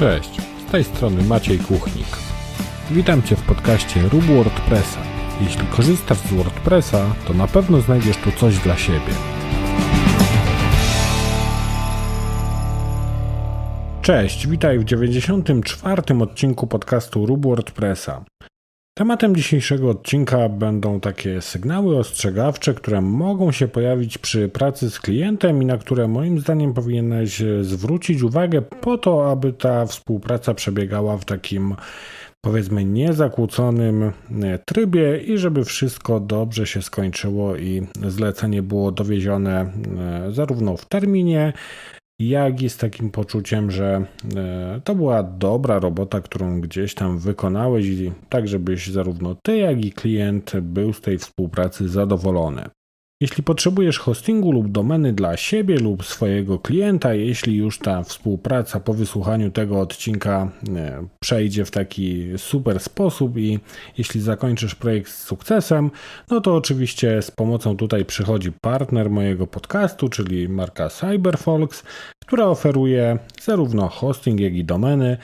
Cześć, z tej strony Maciej Kuchnik. Witam Cię w podcaście Rób WordPressa. Jeśli korzystasz z WordPressa, to na pewno znajdziesz tu coś dla siebie. Cześć, witaj w 94. odcinku podcastu Rób WordPressa. Tematem dzisiejszego odcinka będą takie sygnały ostrzegawcze, które mogą się pojawić przy pracy z klientem i na które moim zdaniem powinieneś zwrócić uwagę po to, aby ta współpraca przebiegała w takim powiedzmy niezakłóconym e, trybie i żeby wszystko dobrze się skończyło i zlecenie było dowiezione e, zarówno w terminie, jak i z takim poczuciem, że e, to była dobra robota, którą gdzieś tam wykonałeś, i tak żebyś zarówno ty, jak i klient był z tej współpracy zadowolony. Jeśli potrzebujesz hostingu lub domeny dla siebie lub swojego klienta, jeśli już ta współpraca po wysłuchaniu tego odcinka e, przejdzie w taki super sposób i jeśli zakończysz projekt z sukcesem, no to oczywiście z pomocą tutaj przychodzi partner mojego podcastu, czyli marka CyberFolks, która oferuje zarówno hosting, jak i domeny.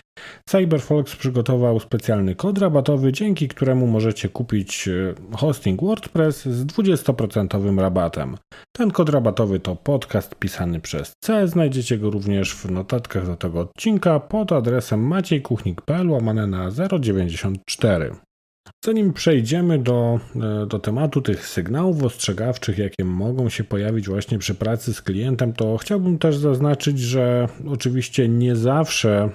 CyberFolks przygotował specjalny kod rabatowy, dzięki któremu możecie kupić e, hosting WordPress z 20% rabatem. Ten kod rabatowy to podcast pisany przez C. Znajdziecie go również w notatkach do tego odcinka pod adresem maciejkuchnik.pl łamane na 094. Zanim przejdziemy do, e, do tematu tych sygnałów ostrzegawczych, jakie mogą się pojawić właśnie przy pracy z klientem, to chciałbym też zaznaczyć, że oczywiście nie zawsze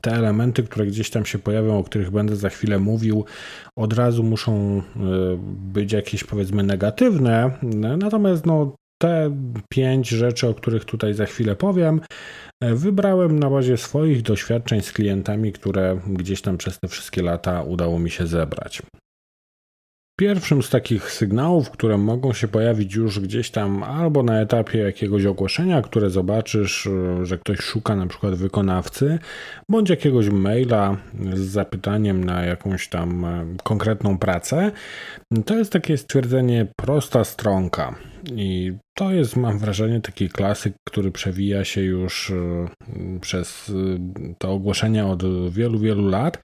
te elementy, które gdzieś tam się pojawią, o których będę za chwilę mówił, od razu muszą e, być jakieś powiedzmy negatywne. Natomiast no, te pięć rzeczy, o których tutaj za chwilę powiem, e, wybrałem na bazie swoich doświadczeń z klientami, które gdzieś tam przez te wszystkie lata udało mi się zebrać. Pierwszym z takich sygnałów, które mogą się pojawić już gdzieś tam albo na etapie jakiegoś ogłoszenia, które zobaczysz, e, że ktoś szuka na przykład wykonawcy, bądź jakiegoś maila z zapytaniem na jakąś tam e, konkretną pracę, to jest takie stwierdzenie prosta stronka. I to jest, mam wrażenie, taki klasyk, który przewija się już e, przez to ogłoszenie od wielu, wielu lat.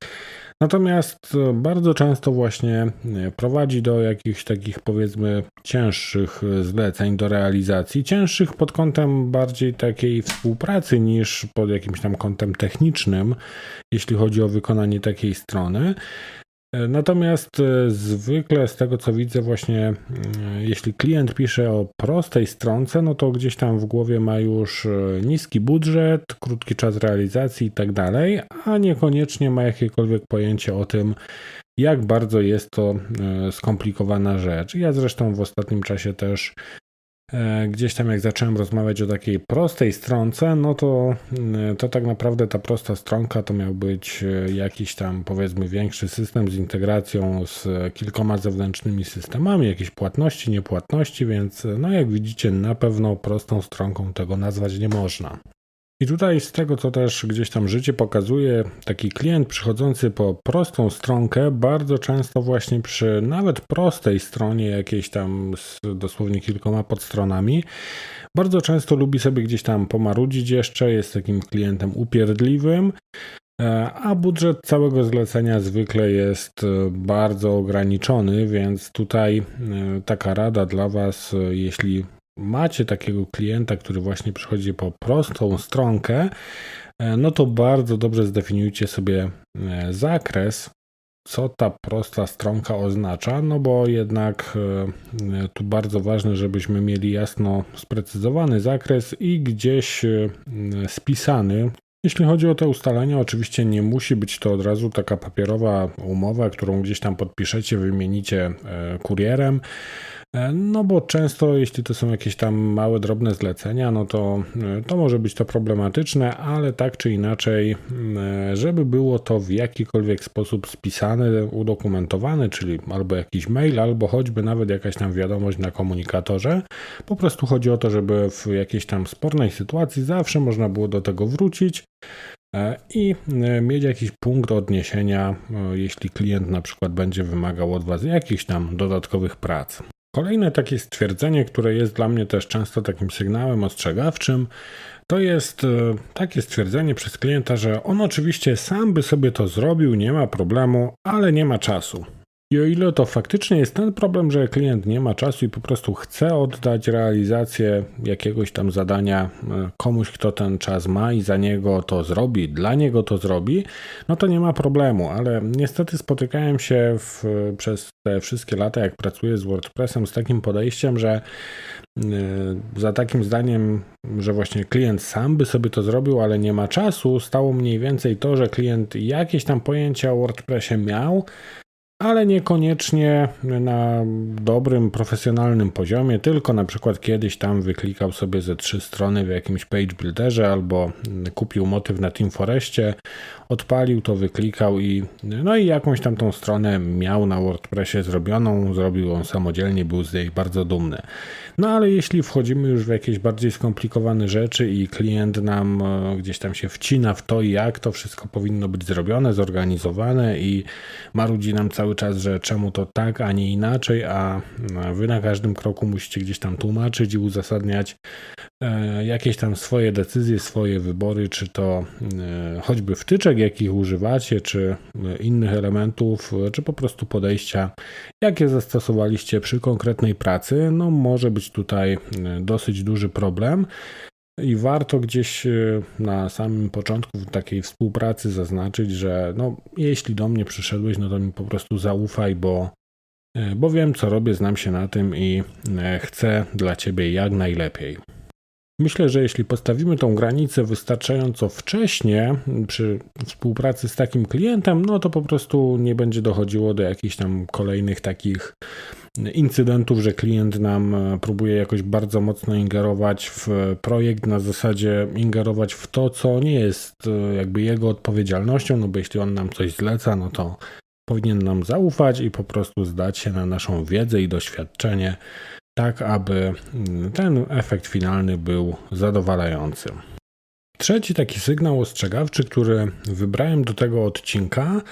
Natomiast e, bardzo często właśnie e, prowadzi do jakichś takich powiedzmy cięższych e, zleceń do realizacji, cięższych pod kątem bardziej takiej współpracy niż pod jakimś tam kątem technicznym, jeśli chodzi o wykonanie takiej strony. E, natomiast e, zwykle z tego co widzę, właśnie e, jeśli klient pisze o prostej stronce, no to gdzieś tam w głowie ma już niski budżet, krótki czas realizacji i tak dalej, a niekoniecznie ma jakiekolwiek pojęcie o tym, jak bardzo jest to skomplikowana rzecz. Ja zresztą w ostatnim czasie też gdzieś tam jak zacząłem rozmawiać o takiej prostej stronce, no to, e, to tak naprawdę ta prosta stronka to miał być e, jakiś tam powiedzmy większy system z integracją z kilkoma zewnętrznymi systemami, jakieś płatności, niepłatności, więc no jak widzicie na pewno prostą stronką tego nazwać nie można. I tutaj z tego, co też gdzieś tam życie pokazuje, taki klient przychodzący po prostą stronkę, bardzo często właśnie przy nawet prostej stronie, jakiejś tam z dosłownie kilkoma podstronami, bardzo często lubi sobie gdzieś tam pomarudzić jeszcze, jest takim klientem upierdliwym, e, a budżet całego zlecenia zwykle jest e, bardzo ograniczony, więc tutaj e, taka rada dla Was, jeśli macie takiego klienta, który właśnie przychodzi po prostą stronkę, e, no to bardzo dobrze zdefiniujcie sobie e, zakres, co ta prosta stronka oznacza, no bo jednak e, tu bardzo ważne, żebyśmy mieli jasno sprecyzowany zakres i gdzieś spisany. Jeśli chodzi o te ustalenia, oczywiście nie musi być to od razu taka papierowa umowa, którą gdzieś tam podpiszecie, wymienicie kurierem. E, no bo często, jeśli to są jakieś tam małe, drobne zlecenia, no to, e, to może być to problematyczne, ale tak czy inaczej, e, żeby było to w jakikolwiek sposób spisane, udokumentowane, czyli albo jakiś mail, albo choćby nawet jakaś tam wiadomość na komunikatorze, po prostu chodzi o to, żeby w jakiejś tam spornej sytuacji zawsze można było do tego wrócić i mieć jakiś punkt odniesienia, jeśli klient na przykład będzie wymagał od Was jakichś tam dodatkowych prac. Kolejne takie stwierdzenie, które jest dla mnie też często takim sygnałem ostrzegawczym, to jest e, takie stwierdzenie przez klienta, że on oczywiście sam by sobie to zrobił, nie ma problemu, ale nie ma czasu. I o ile to faktycznie jest ten problem, że klient nie ma czasu i po prostu chce oddać realizację jakiegoś tam zadania e, komuś, kto ten czas ma i za niego to zrobi, dla niego to zrobi, no to nie ma problemu, ale niestety spotykałem się w, przez te wszystkie lata, jak pracuję z WordPressem, z takim podejściem, że e, za takim zdaniem, że właśnie klient sam by sobie to zrobił, ale nie ma czasu, stało mniej więcej to, że klient jakieś tam pojęcia o WordPressie miał, ale niekoniecznie na dobrym, profesjonalnym poziomie, tylko na przykład kiedyś tam wyklikał sobie ze trzy strony w jakimś page builderze albo kupił motyw na Team Forestie, odpalił to, wyklikał i no i jakąś tam tą stronę miał na WordPressie zrobioną, zrobił on samodzielnie, był z niej bardzo dumny. No ale jeśli wchodzimy już w jakieś bardziej skomplikowane rzeczy i klient nam e, gdzieś tam się wcina w to, jak to wszystko powinno być zrobione, zorganizowane i marudzi nam cały czas, że czemu to tak, a nie inaczej, a wy na każdym kroku musicie gdzieś tam tłumaczyć i uzasadniać e, jakieś tam swoje decyzje, swoje wybory, czy to e, choćby wtyczek, jakich używacie, czy innych elementów, czy po prostu podejścia, jakie zastosowaliście przy konkretnej pracy, no może być tutaj e, dosyć duży problem. I warto gdzieś e, na samym początku takiej współpracy zaznaczyć, że no, jeśli do mnie przyszedłeś, no to mi po prostu zaufaj, bo, e, bo wiem, co robię, znam się na tym i chcę dla ciebie jak najlepiej. Myślę, że jeśli postawimy tą granicę wystarczająco wcześnie przy współpracy z takim klientem, no to po prostu nie będzie dochodziło do jakichś tam kolejnych takich incydentów, że klient nam e, próbuje jakoś bardzo mocno ingerować w projekt, na zasadzie ingerować w to, co nie jest e, jakby jego odpowiedzialnością, no bo jeśli on nam coś zleca, no to powinien nam zaufać i po prostu zdać się na naszą wiedzę i doświadczenie, tak aby mm, ten efekt finalny był zadowalający. Trzeci taki sygnał ostrzegawczy, który wybrałem do tego odcinka,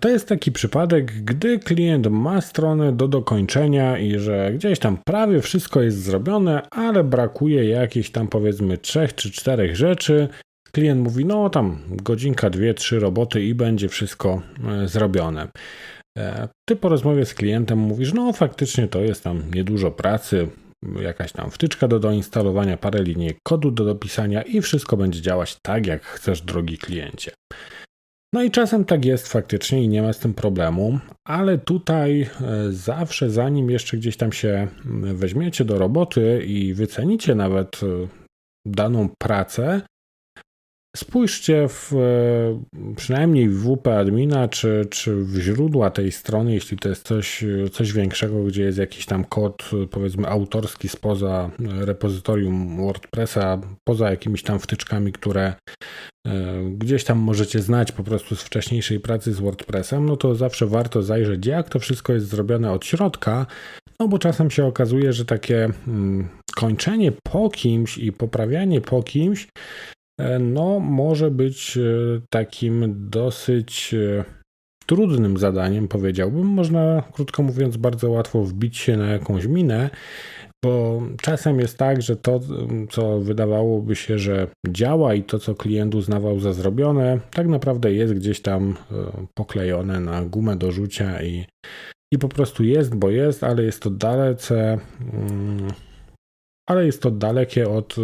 to jest taki przypadek, gdy klient ma stronę do dokończenia i że gdzieś tam prawie wszystko jest zrobione, ale brakuje jakichś tam powiedzmy trzech czy czterech rzeczy. Klient mówi, no tam godzinka, dwie, trzy roboty i będzie wszystko e, zrobione. E, ty po rozmowie z klientem mówisz, no faktycznie to jest tam niedużo pracy, jakaś tam wtyczka do doinstalowania, parę linii kodu do dopisania i wszystko będzie działać tak, jak chcesz, drogi kliencie. No i czasem tak jest faktycznie i nie ma z tym problemu, ale tutaj e, zawsze zanim jeszcze gdzieś tam się weźmiecie do roboty i wycenicie nawet e, daną pracę, Spójrzcie w, e, przynajmniej w WP admina, czy, czy w źródła tej strony, jeśli to jest coś, coś większego, gdzie jest jakiś tam kod, powiedzmy, autorski spoza repozytorium WordPressa, poza jakimiś tam wtyczkami, które e, gdzieś tam możecie znać po prostu z wcześniejszej pracy z WordPressem, no to zawsze warto zajrzeć, jak to wszystko jest zrobione od środka, no bo czasem się okazuje, że takie mm, kończenie po kimś i poprawianie po kimś no, może być e, takim dosyć e, trudnym zadaniem, powiedziałbym. Można, krótko mówiąc, bardzo łatwo wbić się na jakąś minę, bo czasem jest tak, że to, co wydawałoby się, że działa i to, co klient uznawał za zrobione, tak naprawdę jest gdzieś tam poklejone na gumę do rzucia i, i po prostu jest, bo jest, ale jest to dalece, mm, ale jest to dalekie od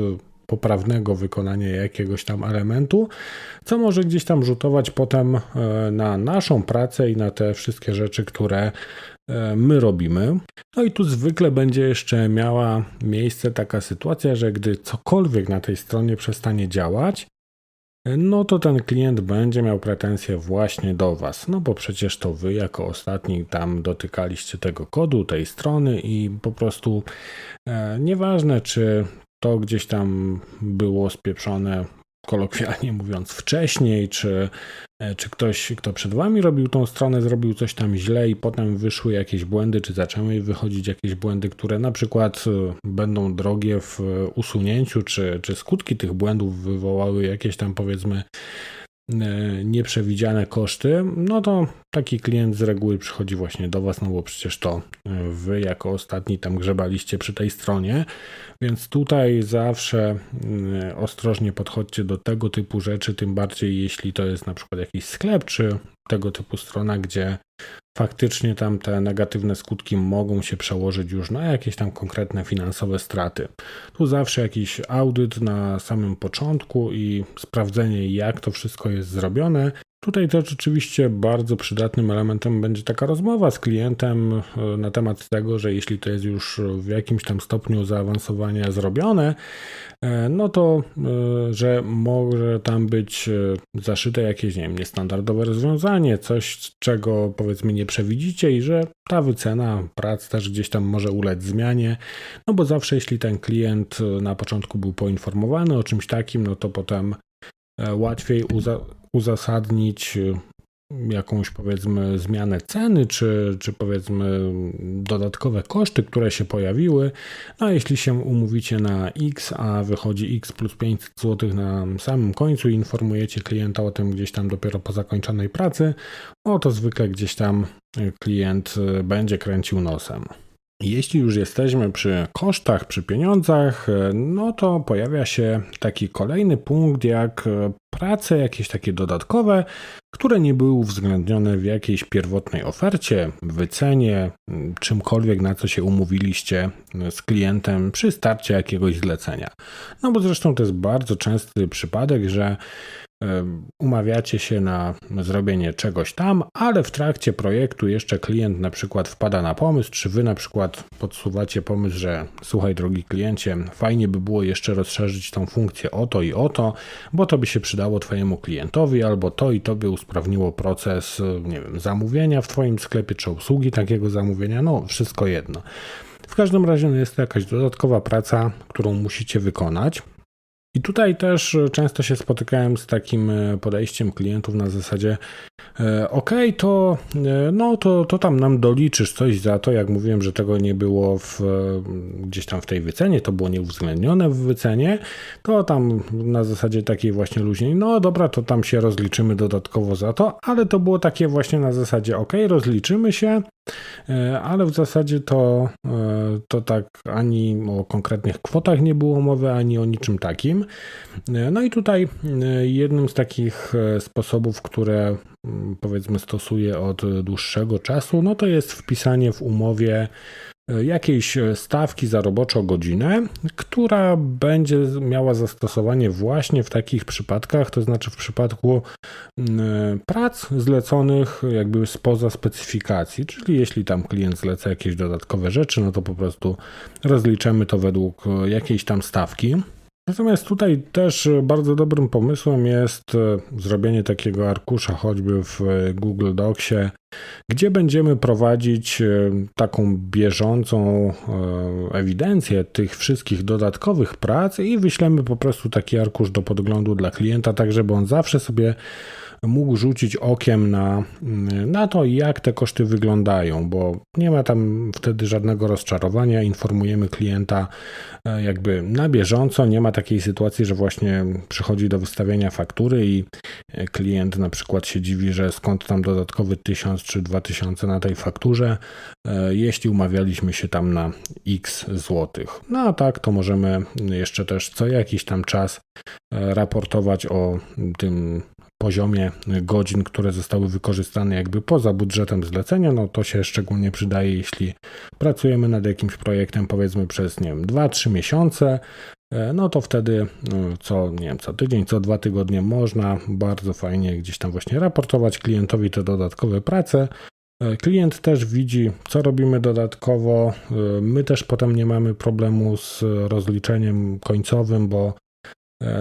poprawnego wykonania jakiegoś tam elementu, co może gdzieś tam rzutować potem e, na naszą pracę i na te wszystkie rzeczy, które e, my robimy. No i tu zwykle będzie jeszcze miała miejsce taka sytuacja, że gdy cokolwiek na tej stronie przestanie działać, no to ten klient będzie miał pretensje właśnie do Was, no bo przecież to Wy jako ostatni tam dotykaliście tego kodu, tej strony i po prostu e, nieważne, czy to gdzieś tam było spieprzone, kolokwialnie mówiąc, wcześniej, czy, e, czy ktoś, kto przed wami robił tą stronę, zrobił coś tam źle i potem wyszły jakieś błędy, czy zaczęły wychodzić jakieś błędy, które na przykład e, będą drogie w usunięciu, czy, czy skutki tych błędów wywołały jakieś tam powiedzmy nieprzewidziane koszty, no to taki klient z reguły przychodzi właśnie do Was, no bo przecież to Wy jako ostatni tam grzebaliście przy tej stronie, więc tutaj zawsze ostrożnie podchodźcie do tego typu rzeczy, tym bardziej jeśli to jest na przykład jakiś sklep, czy tego typu strona, gdzie faktycznie tam te negatywne skutki mogą się przełożyć już na jakieś tam konkretne finansowe straty. Tu zawsze jakiś audyt na samym początku i sprawdzenie, jak to wszystko jest zrobione, Tutaj też oczywiście bardzo przydatnym elementem będzie taka rozmowa z klientem e, na temat tego, że jeśli to jest już w jakimś tam stopniu zaawansowania zrobione, e, no to, e, że może tam być zaszyte jakieś, nie wiem, niestandardowe rozwiązanie, coś, czego powiedzmy nie przewidzicie i że ta wycena prac też gdzieś tam może ulec zmianie, no bo zawsze jeśli ten klient na początku był poinformowany o czymś takim, no to potem łatwiej uza uzasadnić y, jakąś powiedzmy zmianę ceny, czy, czy powiedzmy dodatkowe koszty, które się pojawiły. No a jeśli się umówicie na X, a wychodzi X plus 500 zł na samym końcu i informujecie klienta o tym gdzieś tam dopiero po zakończonej pracy, no to zwykle gdzieś tam klient y, będzie kręcił nosem. Jeśli już jesteśmy przy kosztach, przy pieniądzach, no to pojawia się taki kolejny punkt, jak prace jakieś takie dodatkowe, które nie były uwzględnione w jakiejś pierwotnej ofercie, wycenie, czymkolwiek na co się umówiliście z klientem przy starcie jakiegoś zlecenia. No bo zresztą to jest bardzo częsty przypadek, że umawiacie się na zrobienie czegoś tam, ale w trakcie projektu jeszcze klient na przykład wpada na pomysł, czy wy na przykład podsuwacie pomysł, że słuchaj drogi kliencie, fajnie by było jeszcze rozszerzyć tą funkcję o to i o to, bo to by się przydało twojemu klientowi, albo to i to by usprawniło proces, nie wiem, zamówienia w twoim sklepie, czy obsługi takiego zamówienia, no wszystko jedno. W każdym razie no, jest to jakaś dodatkowa praca, którą musicie wykonać. I tutaj też e, często się spotykałem z takim e, podejściem klientów na zasadzie e, ok, to, no, to, to tam nam doliczysz coś za to, jak mówiłem, że tego nie było w, gdzieś tam w tej wycenie, to było nieuwzględnione w wycenie, to tam na zasadzie takiej właśnie luźniej, no dobra, to tam się rozliczymy dodatkowo za to, ale to było takie właśnie na zasadzie ok, rozliczymy się, ale w zasadzie to, e, to tak ani o konkretnych kwotach nie było mowy, ani o niczym takim. E, no i tutaj jednym z takich sposobów, które powiedzmy stosuję od dłuższego czasu, no to jest wpisanie w umowie jakiejś stawki za roboczą godzinę, która będzie miała zastosowanie właśnie w takich przypadkach, to znaczy w przypadku mm, prac zleconych jakby spoza specyfikacji, czyli jeśli tam klient zleca jakieś dodatkowe rzeczy, no to po prostu rozliczemy to według jakiejś tam stawki. Natomiast tutaj też bardzo dobrym pomysłem jest zrobienie takiego arkusza choćby w Google Docsie, gdzie będziemy prowadzić e, taką bieżącą e, ewidencję tych wszystkich dodatkowych prac i wyślemy po prostu taki arkusz do podglądu dla klienta, tak żeby on zawsze sobie mógł rzucić okiem na, na to, jak te koszty wyglądają, bo nie ma tam wtedy żadnego rozczarowania. Informujemy klienta e, jakby na bieżąco. Nie ma takiej sytuacji, że właśnie przychodzi do wystawienia faktury i e, klient na przykład się dziwi, że skąd tam dodatkowy 1000 czy 2000 na tej fakturze, e, jeśli umawialiśmy się tam na x złotych. No a tak, to możemy jeszcze też co jakiś tam czas raportować o tym poziomie godzin, które zostały wykorzystane jakby poza budżetem zlecenia, no to się szczególnie przydaje, jeśli pracujemy nad jakimś projektem powiedzmy przez, nie wiem, 2-3 miesiące, e, no to wtedy no, co, nie wiem, co tydzień, co dwa tygodnie można bardzo fajnie gdzieś tam właśnie raportować klientowi te dodatkowe prace. E, klient też widzi, co robimy dodatkowo. E, my też potem nie mamy problemu z rozliczeniem końcowym, bo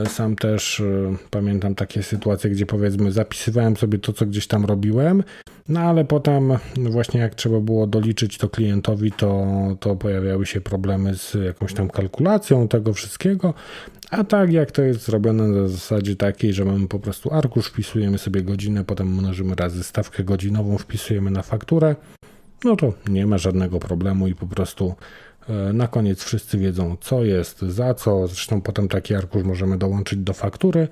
sam też e, pamiętam takie sytuacje, gdzie powiedzmy zapisywałem sobie to, co gdzieś tam robiłem, no ale potem właśnie jak trzeba było doliczyć to klientowi, to, to pojawiały się problemy z jakąś tam kalkulacją tego wszystkiego. A tak jak to jest zrobione na zasadzie takiej, że mamy po prostu arkusz, wpisujemy sobie godzinę, potem mnożymy razy stawkę godzinową, wpisujemy na fakturę, no to nie ma żadnego problemu i po prostu E, na koniec wszyscy wiedzą, co jest, za co. Zresztą potem taki arkusz możemy dołączyć do faktury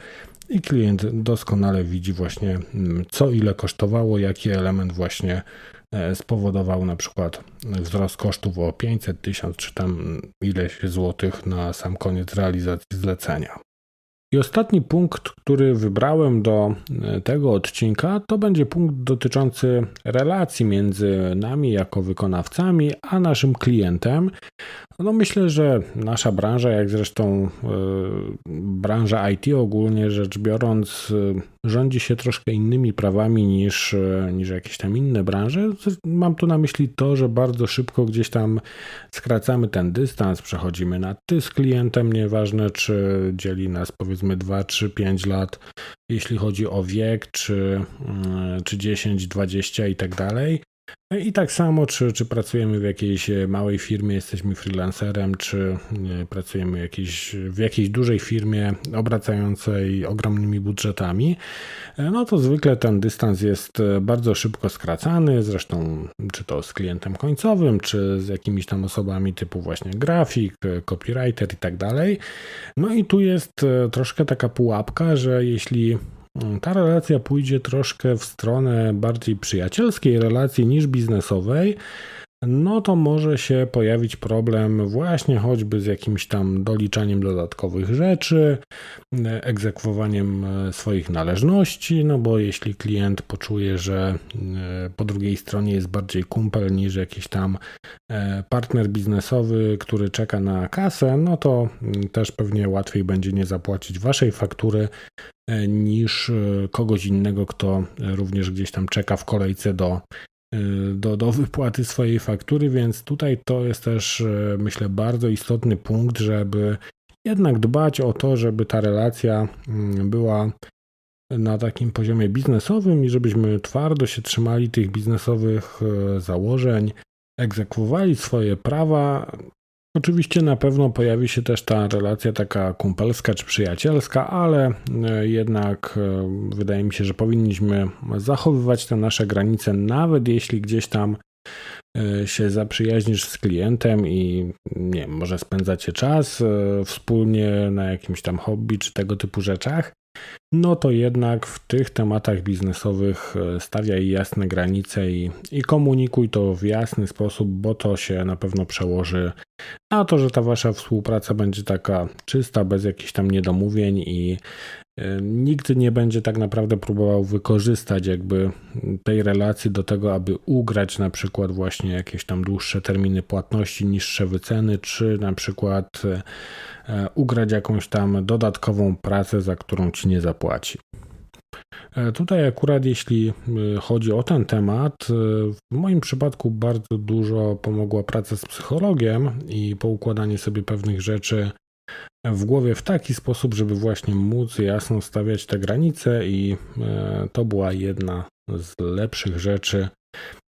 i klient doskonale widzi właśnie mm, co ile kosztowało, jaki element właśnie e, spowodował na przykład wzrost kosztów o 500, 1000 czy tam ileś złotych na sam koniec realizacji zlecenia. I ostatni punkt, który wybrałem do e, tego odcinka, to będzie punkt dotyczący relacji między nami jako wykonawcami, a naszym klientem. No myślę, że nasza branża, jak zresztą e, branża IT ogólnie rzecz biorąc, e, rządzi się troszkę innymi prawami niż, niż jakieś tam inne branże. Mam tu na myśli to, że bardzo szybko gdzieś tam skracamy ten dystans, przechodzimy na ty z klientem, nieważne czy dzieli nas powiedzmy powiedzmy 2, 3, 5 lat, jeśli chodzi o wiek, czy, mm, czy 10, 20 i tak dalej. I tak samo, czy, czy pracujemy w jakiejś e, małej firmie, jesteśmy freelancerem, czy pracujemy jakiejś, w jakiejś dużej firmie obracającej ogromnymi budżetami, e, no to zwykle ten dystans jest e, bardzo szybko skracany, zresztą czy to z klientem końcowym, czy z jakimiś tam osobami typu właśnie grafik, copywriter i tak dalej. No i tu jest troszkę taka pułapka, że jeśli ta relacja pójdzie troszkę w stronę bardziej przyjacielskiej relacji niż biznesowej, no to może się pojawić problem właśnie choćby z jakimś tam doliczaniem dodatkowych rzeczy, egzekwowaniem e, swoich należności, no bo jeśli klient poczuje, że e, po drugiej stronie jest bardziej kumpel niż jakiś tam e, partner biznesowy, który czeka na kasę, no to mm, też pewnie łatwiej będzie nie zapłacić waszej faktury niż kogoś innego, kto również gdzieś tam czeka w kolejce do do, do wypłaty swojej faktury, więc tutaj to jest też, myślę, bardzo istotny punkt, żeby jednak dbać o to, żeby ta relacja mm, była na takim poziomie biznesowym i żebyśmy twardo się trzymali tych biznesowych założeń, egzekwowali swoje prawa, Oczywiście na pewno pojawi się też ta relacja taka kumpelska czy przyjacielska, ale e, jednak e, wydaje mi się, że powinniśmy zachowywać te nasze granice, nawet jeśli gdzieś tam e, się zaprzyjaźnisz z klientem i nie wiem, może spędzacie czas wspólnie na jakimś tam hobby czy tego typu rzeczach, no to jednak w tych tematach biznesowych e, stawiaj jasne granice i, i komunikuj to w jasny sposób, bo to się na pewno przełoży na to, że ta wasza współpraca będzie taka czysta, bez jakichś tam niedomówień i nikt nie będzie tak naprawdę próbował wykorzystać jakby tej relacji do tego, aby ugrać na przykład właśnie jakieś tam dłuższe terminy płatności, niższe wyceny, czy na przykład e, E, ugrać jakąś tam dodatkową pracę, za którą ci nie zapłaci. E, tutaj akurat jeśli chodzi o ten temat, w moim przypadku bardzo dużo pomogła praca z psychologiem i poukładanie sobie pewnych rzeczy w głowie w taki sposób, żeby właśnie móc jasno stawiać te granice i to była jedna z lepszych rzeczy,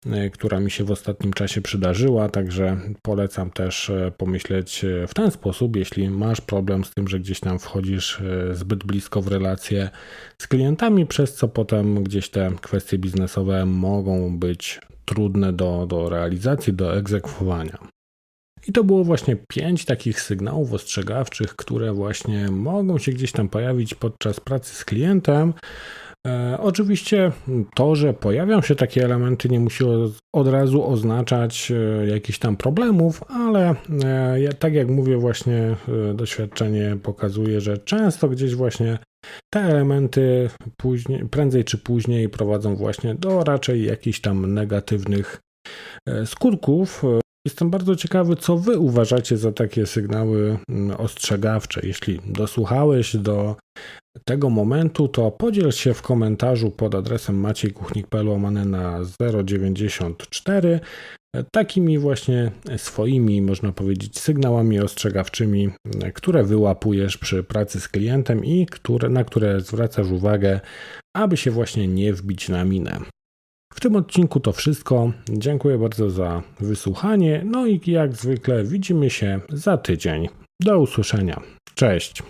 E, która mi się w ostatnim czasie przydarzyła, także polecam też e, pomyśleć e, w ten sposób, jeśli masz problem z tym, że gdzieś tam wchodzisz zbyt blisko w relacje z klientami, przez co potem gdzieś te kwestie biznesowe mogą być trudne do, do realizacji, do egzekwowania. I to było właśnie pięć takich sygnałów ostrzegawczych, które właśnie mogą się gdzieś tam pojawić podczas pracy z klientem, E, oczywiście to, że pojawią się takie elementy, nie musi od razu oznaczać e, jakichś tam problemów, ale e, tak jak mówię, właśnie doświadczenie pokazuje, że często gdzieś właśnie te elementy później, prędzej czy później prowadzą właśnie do raczej jakichś tam negatywnych skutków. Jestem bardzo ciekawy, co Wy uważacie za takie sygnały ostrzegawcze. Jeśli dosłuchałeś do tego momentu, to podziel się w komentarzu pod adresem maciejkuchnik.pl na 094 takimi właśnie swoimi, można powiedzieć, sygnałami ostrzegawczymi, które wyłapujesz przy pracy z klientem i które, na które zwracasz uwagę, aby się właśnie nie wbić na minę. W tym odcinku to wszystko. Dziękuję bardzo za wysłuchanie. No i jak zwykle widzimy się za tydzień. Do usłyszenia. Cześć.